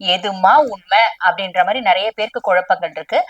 எதுமா உண்மை அப்படின்ற மாதிரி நிறைய பேருக்கு குழப்பங்கள் இருக்கு.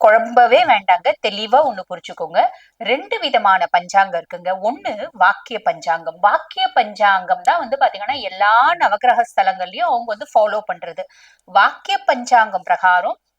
குழம்பவே வேண்டாங்க. தெளிவா ஒண்ணு புரிச்சுக்கோங்க ரெண்டு விதமான பஞ்சாங்கம் இருக்குங்க. ஒண்ணு வாக்கிய பஞ்சாங்கம். வாக்கிய பஞ்சாங்கம் தான் வந்து பாத்தீங்கன்னா எல்லா நவகிரக ஸ்தலங்கள்லயும் அவங்க வந்து ஃபாலோ பண்றது. வாக்கிய பஞ்சாங்கம் பிரகாரம்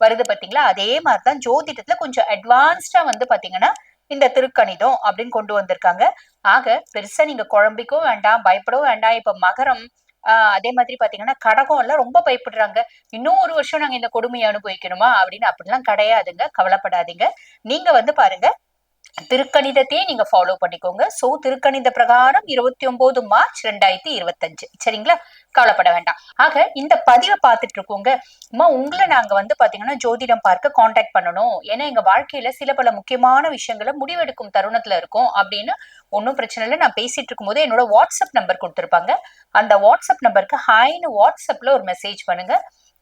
வருது பாத்தீங்களா? அதே மாதிரிதான் ஜோதிடத்துல கொஞ்சம் அட்வான்ஸ்டா வந்து பாத்தீங்கன்னா இந்த திருக்கணிதம் அப்படின்னு கொண்டு வந்திருக்காங்க. ஆக பெருசா நீங்க குழம்பிக்கவும் வேண்டாம் பயப்படவும் வேண்டாம். இப்ப மகரம் ஆஹ் அதே மாதிரி பாத்தீங்கன்னா கடகம் எல்லாம் ரொம்ப பயப்படுறாங்க. இன்னும் ஒரு வருஷம் நாங்க இந்த கொடுமையை அனுபவிக்கணுமா அப்படின்னு அப்படிலாம் கிடையாதுங்க. கவலைப்படாதீங்க. நீங்க வந்து பாருங்க திருக்கணிதத்தையே நீங்க ஃபாலோ பண்ணிக்கோங்க. சோ திருக்கணித பிரகாரம் இருபத்தி ஒன்பது மார்ச் ரெண்டாயிரத்தி இருபத்தஞ்சு. சரிங்களா? கவலைப்பட வேண்டாம். ஆக இந்த பதிவை பார்த்துட்டு இருக்கோங்க. அம்மா உங்களை நாங்க வந்து பாத்தீங்கன்னா ஜோதிடம் பார்க்க காண்டாக்ட் பண்ணணும். ஏன்னா எங்க வாழ்க்கையில சில பல முக்கியமான விஷயங்களை முடிவெடுக்கும் தருணத்துல இருக்கும். அப்படின்னு ஒன்றும் பிரச்சனை இல்லை. நான் பேசிட்டு இருக்கும்போது என்னோட வாட்ஸ்அப் நம்பர் கொடுத்துருப்பாங்க. அந்த வாட்ஸ்அப் நம்பருக்கு ஹாய்னு வாட்ஸ்அப்ல ஒரு மெசேஜ் பண்ணுங்க.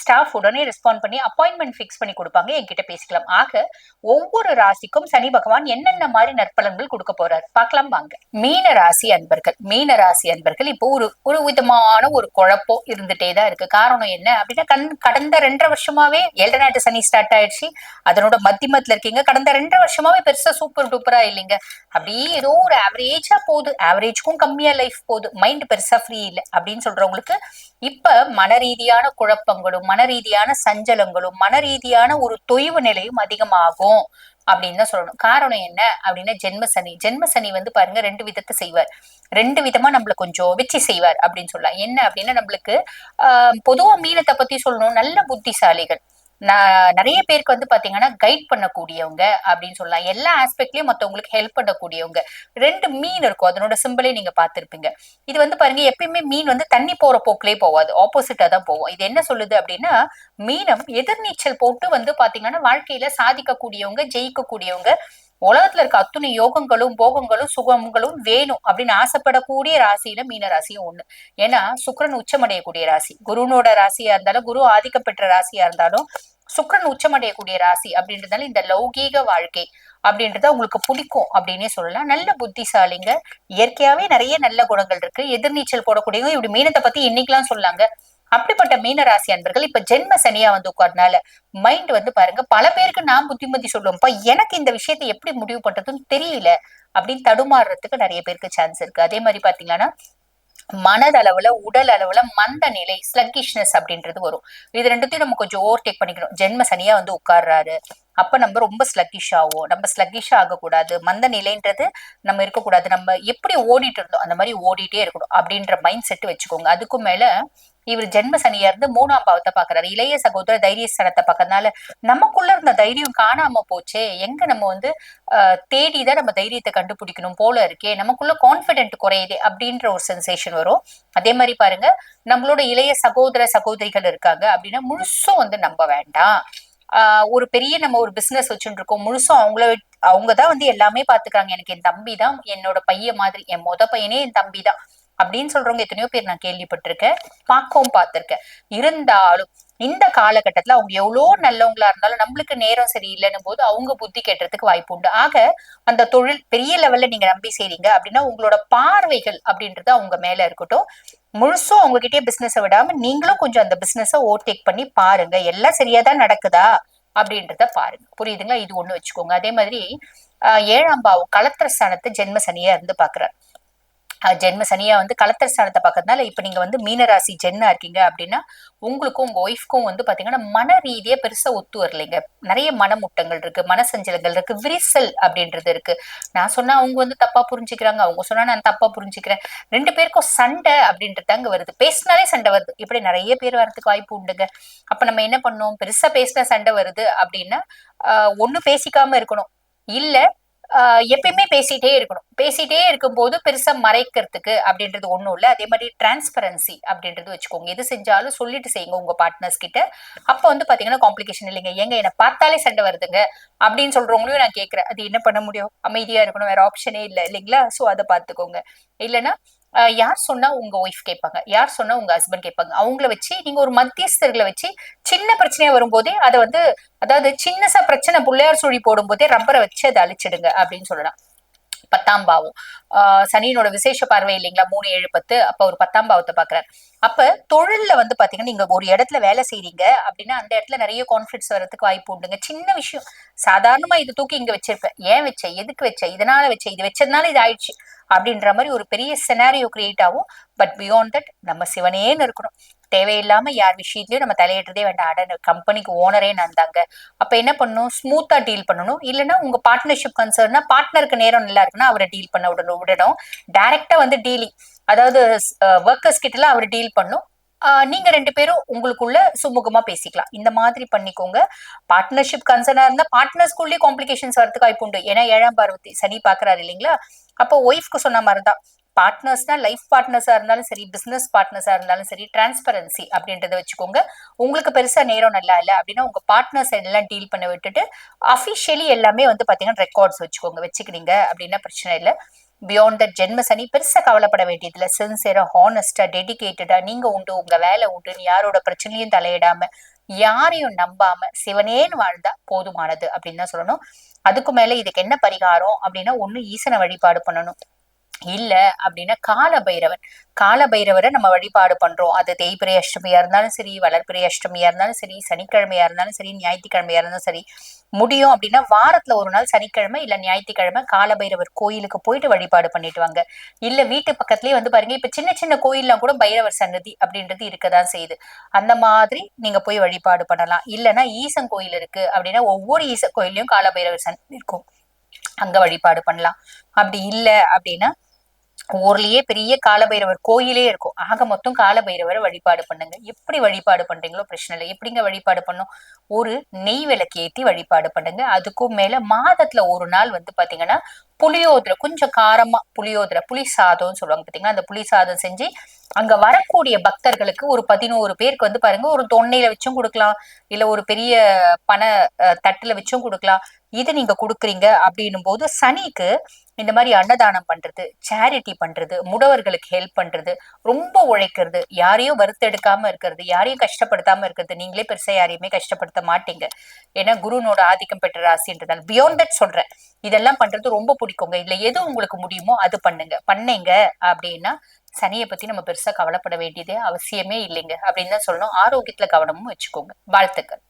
ஸ்டாஃப் உடனே ரெஸ்பாண்ட் பண்ணி அப்பாயின்மெண்ட் ஃபிக்ஸ் பண்ணி கொடுப்பாங்க. என்கிட்ட பேசிக்கலாம். ஆக ஒவ்வொரு ராசிக்கும் சனி பகவான் என்னென்ன மாதிரி நற்பலன்கள் கொடுக்க போறாரு? பார்க்கலாம் வாங்க. மீன ராசி அன்பர்கள். மீன ராசி அன்பர்கள் இப்போ ஒரு ஒரு விதமான ஒரு குழப்பம் இருந்துட்டே தான் இருக்கு. காரணம் என்ன அப்படின்னா கண் கடந்த ரெண்டரை வருஷமாவே ஏழரை நாட்டு சனி ஸ்டார்ட் ஆயிடுச்சு. அதனோட மத்தியமத்துல இருக்கீங்க. கடந்த ரெண்டரை வருஷமாவே பெருசா சூப்பர் டூப்பரா இல்லைங்க. அப்படியே ஏதோ ஒரு ஆவரேஜா போகுது. ஆவரேஜ்க்கும் கம்மியா லைஃப் போகுது. மைண்ட் பெருசா ஃப்ரீ இல்லை அப்படின்னு சொல்றவங்களுக்கு இப்ப மன ரீதியான குழப்பங்களும் மன ரீதியான சஞ்சலங்களும் மன ரீதியான ஒரு தொய்வு நிலையும் அதிகமாகும் அப்படின்னு தான் சொல்லணும். காரணம் என்ன அப்படின்னா ஜென்ம சனி. ஜென்ம சனி வந்து பாருங்க ரெண்டு விதத்தை செய்வார். ரெண்டு விதமா நம்மள கொஞ்சம் வெற்றி செய்வார் அப்படின்னு சொல்லலாம். என்ன அப்படின்னா நம்மளுக்கு ஆஹ் பொதுவா மீனத்தை பத்தி சொல்லணும். நல்ல புத்திசாலிகள். நிறைய பேருக்கு வந்து பாத்தீங்கன்னா கைட் பண்ணக்கூடியவங்க அப்படின்னு சொல்லலாம். எல்லா ஆஸ்பெக்ட்லயும் மத்தவங்களுக்கு ஹெல்ப் பண்ணக்கூடியவங்க. ரெண்டு மீன் இருக்கும். அதனோட சிம்பிளே நீங்க பார்த்திருப்பீங்க. இது வந்து பாருங்க எப்பயுமே மீன் வந்து தண்ணி போற போக்கிலே போவாது. ஆப்போசிட்டா தான் போவோம். இது என்ன சொல்லுது அப்படின்னா மீனம் எதிர்நீச்சல் போட்டு வந்து பாத்தீங்கன்னா வாழ்க்கையில சாதிக்கக்கூடியவங்க ஜெயிக்கக்கூடியவங்க உலகத்துல இருக்க அத்துணை யோகங்களும் போகங்களும் சுகங்களும் வேணும் அப்படின்னு ஆசைப்படக்கூடிய ராசியில மீன ராசியும் ஒண்ணு. ஏன்னா சுக்கரன் உச்சமடையக்கூடிய ராசி. குருனோட ராசியா இருந்தாலும் குரு ஆதிக்கம் பெற்ற ராசியா இருந்தாலும் சுக்கரன் உச்சமடையக்கூடிய ராசி அப்படின்றதால இந்த லௌகீக வாழ்க்கை அப்படின்றத உங்களுக்கு பிடிக்கும் அப்படின்னே சொல்லலாம். நல்ல புத்திசாலிங்க. இயற்கையாவே நிறைய நல்ல குணங்கள் இருக்கு. எதிர்நீச்சல் போடக்கூடியவங்க இப்படி மீனத்தை பத்தி இன்னைக்கெல்லாம் சொல்லாங்க. அப்படிப்பட்ட மீன ராசி அன்பர்கள் இப்ப ஜென்ம சனியா வந்து உட்கார்னால மைண்ட் வந்து பாருங்க பல பேருக்கு நான் புத்திமதி சொல்லுவோம்ப்பா எனக்கு இந்த விஷயத்தை எப்படி முடிவு பண்றதுன்னு தெரியல அப்படின்னு தடுமாறுறதுக்கு நிறைய பேருக்கு சான்ஸ் இருக்கு. அதே மாதிரி பாத்தீங்கன்னா மனதளவுல உடல் அளவுல மந்த நிலை ஸ்லக்கிஷ்னஸ் அப்படின்றது வரும். இது ரெண்டுத்தையும் நம்ம கொஞ்சம் ஓவர்டேக் பண்ணிக்கணும். ஜென்ம சனியா வந்து உட்கார்றாரு. அப்ப நம்ம ரொம்ப ஸ்லக்கிஷ் ஆகும் நம்ம ஸ்லக்கிஷ் ஆகக்கூடாது. மந்த நிலைன்றது நம்ம இருக்கக்கூடாது. நம்ம எப்படி ஓடிட்டு இருந்தோம் அந்த மாதிரி ஓடிட்டே இருக்கணும் அப்படின்ற மைண்ட் செட் வச்சுக்கோங்க. அதுக்கும் மேல இவர் ஜென்ம சனியா இருந்து மூணாம் பாவத்தை பாக்குறாரு இளைய சகோதர சனத்தை பாக்கறதுனால நமக்குள்ள இருந்த தைரியம் காணாம போச்சே. எங்க நம்ம வந்து தேடிதான் நம்ம தைரியத்தை கண்டுபிடிக்கணும் போல இருக்கே. நமக்குள்ள கான்பிடென்ட் குறையுது அப்படின்ற ஒரு சென்சேஷன் வரும். அதே மாதிரி பாருங்க நம்மளோட இளைய சகோதர சகோதரிகள் இருக்காங்க அப்படின்னா முழுசும் வந்து நம்ப வேண்டாம். ஆஹ் ஒரு பெரிய நம்ம ஒரு பிசினஸ் வச்சுட்டு இருக்கோம் முழுசும் அவங்கள அவங்கதான் வந்து எல்லாமே பாத்துக்கிறாங்க எனக்கு என் தம்பி தான் என்னோட பையன் மாதிரி என் மொத பையனே என் தம்பி தான் அப்படின்னு சொல்றவங்க எத்தனையோ பேர் நான் கேள்விப்பட்டிருக்கேன் பார்க்கவும் பார்த்திருக்கேன். இருந்தாலும் இந்த காலகட்டத்துல அவங்க எவ்வளோ நல்லவங்களா இருந்தாலும் நம்மளுக்கு நேரம் சரியில்லைன்னு போது அவங்க புத்தி கெட்டுறதுக்கு வாய்ப்பு உண்டு. ஆக அந்த தொழில் பெரிய லெவல்ல நீங்க நம்பி செய்றீங்க அப்படின்னா உங்களோட பார்வைகள் அப்படின்றது அவங்க மேல இருக்கட்டும். முழுசும் உங்ககிட்டயே பிசினஸ விடாம நீங்களும் கொஞ்சம் அந்த பிசினஸை ஓவர்டேக் பண்ணி பாருங்க. எல்லாம் சரியா தான் நடக்குதா அப்படின்றத பாருங்க. புரியுதுங்களா? இது ஒண்ணு வச்சுக்கோங்க. அதே மாதிரி ஆஹ் ஏழாம் பாவம் களத்திர ஸ்தானத்தை ஜென்ம சனியா இருந்து பாக்குறாரு ஜென்ம சனியா வந்து கலத்தர் ஸ்தானத்தை பார்க்கறதுனால இப்ப நீங்க வந்து மீனராசி ஜென்னா இருக்கீங்க அப்படின்னா உங்களுக்கும் உங்க ஒய்ஃப்க்கும் வந்து பாத்தீங்கன்னா மன ரீதியா பெருசா ஒத்து வரலைங்க. நிறைய மனமுட்டங்கள் இருக்கு மனசஞ்சலங்கள் இருக்கு விரிசல் அப்படின்றது இருக்கு. நான் சொன்னா அவங்க வந்து தப்பா புரிஞ்சுக்கிறாங்க அவங்க சொன்னா நான் தப்பா புரிஞ்சுக்கிறேன். ரெண்டு பேருக்கும் சண்டை அப்படின்றது அங்க வருது. பேசினாலே சண்டை வருது. இப்படி நிறைய பேர் வரதுக்கு வாய்ப்பு உண்டுங்க. அப்ப நம்ம என்ன பண்ணோம் பெருசா பேசினா சண்டை வருது அப்படின்னா ஒண்ணு பேசிக்காம இருக்கணும். இல்ல எப்பயுமே பேசிட்டே இருக்கணும். பேசிட்டே இருக்கும்போது பெருசா மறைக்கிறதுக்கு அப்படின்றது ஒண்ணும் இல்ல. அதே மாதிரி டிரான்ஸ்பரன்சி அப்படின்றது வச்சுக்கோங்க. எது செஞ்சாலும் சொல்லிட்டு செய்யுங்க உங்க பார்ட்னர்ஸ் கிட்ட. அப்ப வந்து பாத்தீங்கன்னா காம்ப்ளிகேஷன் இல்லைங்க. எங்க என்ன பார்த்தாலே சண்டை வருதுங்க அப்படின்னு சொல்றவங்களையும் நான் கேட்கிறேன் அது என்ன பண்ண முடியும்? அமைதியா இருக்கணும். வேற ஆப்ஷனே இல்லை. இல்லைங்களா? சோ அதை பாத்துக்கோங்க இல்லைன்னா யார் சொன்னா உங்க ஒய்ஃப் கேட்பாங்க. யார் சொன்னா உங்க ஹஸ்பண்ட் கேட்பாங்க. அவங்கள வச்சு நீங்க ஒரு மத்தியஸ்தர்களை வச்சு சின்ன பிரச்சனையா வரும்போதே அதை வந்து அதாவது சின்னசா பிரச்சனை பிள்ளையார் சுழி போடும் போதே ரப்பரை வச்சு அதை அழிச்சிடுங்க அப்படின்னு சொல்லலாம். பத்தாம் பாவம். ஆஹ் சனியனோட விசேஷ பார்வை இல்லைங்களா? மூணு ஏழு பத்து. அப்ப ஒரு பத்தாம் பாவத்தை பாக்குறாரு அப்ப தொழில்ல வந்து பாத்தீங்கன்னா நீங்க ஒரு இடத்துல வேலை செய்றீங்க அப்படின்னா அந்த இடத்துல நிறைய கான்ஃபிளிக்ஸ் வர்றதுக்கு வாய்ப்பு உண்டுங்க. சின்ன விஷயம். சாதாரணமா இது தூக்கி இங்க வச்சிருப்பேன். ஏன் வச்ச? எதுக்கு வச்ச? இதனால வச்ச? இது வச்சதுனால இது ஆயிடுச்சு. அப்படின்ற மாதிரி ஒரு பெரிய செனாரியோ கிரியேட் ஆகும். பட் பியாண்ட் தட் நம்ம சிவனேன்னு இருக்கணும் தேவையில்லாம யார் விஷயத்திலயும் நம்ம தலையிடுறதே வேண்டாம். அட கம்பெனிக்கு ஓனரே நான் தாங்க அப்ப என்ன பண்ணணும்? ஸ்மூத்தா டீல் பண்ணணும். இல்லைன்னா உங்க பார்ட்னர்ஷிப் கன்சர்னா பார்ட்னருக்கு நேரம் நல்லா இருக்குன்னா அவரை டீல் பண்ண விடணும் விடணும். டைரக்டா வந்து டீலிங் அதாவது ஒர்க்கர்ஸ் கிட்ட எல்லாம் அவர் டீல் பண்ணும். நீங்க ரெண்டு பேரும் உங்களுக்குள்ள சுமூகமா பேசிக்கலாம். இந்த மாதிரி பண்ணிக்கோங்க. பார்ட்னர்ஷிப் கன்சர்னா இருந்தா பார்ட்னர்ஸ்குள்ளேயே காம்ப்ளிகேஷன்ஸ் வரதுக்கு வாய்ப்பு உண்டு. ஏன்னா ஏழாம் பார்வதி சனி பாக்குறாரு இல்லைங்களா? அப்போ ஒய்ஃப்க்கு சொன்ன மாதிரிதான். பார்ட்னர்ஸ்னா லைஃப் பார்ட்னர்ஸா இருந்தாலும் சரி பிசினஸ் பார்ட்னர்ஸா இருந்தாலும் சரி டிரான்ஸ்பரன்சி அப்படின்றத வச்சுக்கோங்க. உங்களுக்கு பெருசா நேரம் நல்லா இல்லை அப்படின்னா உங்க பார்ட்னர்ஸ் எல்லாம் டீல் பண்ண விட்டுட்டு அஃபிஷியலி எல்லாமே வந்து பாத்தீங்கன்னா ரெக்கார்ட்ஸ் வச்சுக்கோங்க. வச்சுக்கிறீங்க அப்படின்னா பிரச்சனை இல்லை. பியாண்ட் த ஜென்ம சனி பெருசா கவலைப்பட வேண்டியதில்ல. சின்சியராக ஹானஸ்டா டெடிக்கேட்டடாக நீங்க உண்டு உங்க வேலை உண்டுன்னு யாரோட பிரச்சனையும் தலையிடாம யாரையும் நம்பாம சிவனேன்னு வாழ்ந்தா போதுமானது அப்படின்னு தான் சொல்லணும். அதுக்கு மேல இதுக்கு என்ன பரிகாரம் அப்படின்னா ஒண்ணு ஈசனை வழிபாடு பண்ணணும். இல்ல அப்படின்னா கால பைரவன் கால பைரவரை நம்ம வழிபாடு பண்றோம். அது தேய்பிரை அஷ்டமியா இருந்தாலும் சரி வளர்பிரை அஷ்டமியா இருந்தாலும் சரி சனிக்கிழமையா இருந்தாலும் சரி ஞாயிற்றுக்கிழமையா இருந்தாலும் சரி முடியும் அப்படின்னா வாரத்துல ஒரு நாள் சனிக்கிழமை இல்ல ஞாயிற்றுக்கிழமை காலபைரவர் கோயிலுக்கு போயிட்டு வழிபாடு பண்ணிட்டு வாங்க. இல்ல வீட்டு பக்கத்துலயே வந்து பாருங்க இப்ப சின்ன சின்ன கோயில்லாம் கூட பைரவர் சன்னதி அப்படின்றது இருக்கதான் செய்யுது. அந்த மாதிரி நீங்க போய் வழிபாடு பண்ணலாம். இல்லைன்னா ஈசன் கோயில் இருக்கு அப்படின்னா ஒவ்வொரு ஈசன் கோயிலையும் காலபைரவர் சன்னதி இருக்கும். அங்க வழிபாடு பண்ணலாம். அப்படி இல்லை அப்படின்னா ஊர்லயே பெரிய காலபைரவர் கோயிலே இருக்கும். ஆக மொத்தம் காலபைரவரை வழிபாடு பண்ணுங்க. எப்படி வழிபாடு பண்றீங்களோ பிரச்சனை இல்லை. எப்படிங்க வழிபாடு பண்ணும் ஒரு நெய் விளக்கு ஏத்தி வழிபாடு பண்ணுங்க. அதுக்கும் மேல மாதத்துல ஒரு நாள் வந்து பாத்தீங்கன்னா புளியோதரை கொஞ்சம் காரமா புளியோதரை புளி சாதம்னு சொல்லுவாங்க பாத்தீங்கன்னா அந்த புளி சாதம் செஞ்சு அங்க வரக்கூடிய பக்தர்களுக்கு ஒரு பதினோரு பேருக்கு வந்து பாருங்க ஒரு தொன்னையில வச்சும் கொடுக்கலாம். இல்ல ஒரு பெரிய பண தட்டுல வச்சும் கொடுக்கலாம். இது நீங்க கொடுக்குறீங்க அப்படின்னும் போது சனிக்கு இந்த மாதிரி அன்னதானம் பண்றது சேரிட்டி பண்றது முடவர்களுக்கு ஹெல்ப் பண்றது ரொம்ப உழைக்கிறது யாரையும் வருத்தெடுக்காம இருக்கிறது யாரையும் கஷ்டப்படுத்தாம இருக்கிறது நீங்களே பெருசா யாரையுமே கஷ்டப்படுத்த மாட்டீங்க. ஏன்னா குருனோட ஆதிக்கம் பெற்ற ராசின்றதால் பியாண்ட் தட் சொல்றேன். இதெல்லாம் பண்றது ரொம்ப பிடிக்குங்க. இல்ல எது உங்களுக்கு முடியுமோ அது பண்ணுங்க. பண்ணீங்க அப்படின்னா சனியை பத்தி நம்ம பெருசா கவலைப்பட வேண்டியதே அவசியமே இல்லைங்க. அப்படின்னு தான் சொல்லணும். ஆரோக்கியத்துல கவனமும் வச்சுக்கோங்க. வாழ்த்துக்கள்.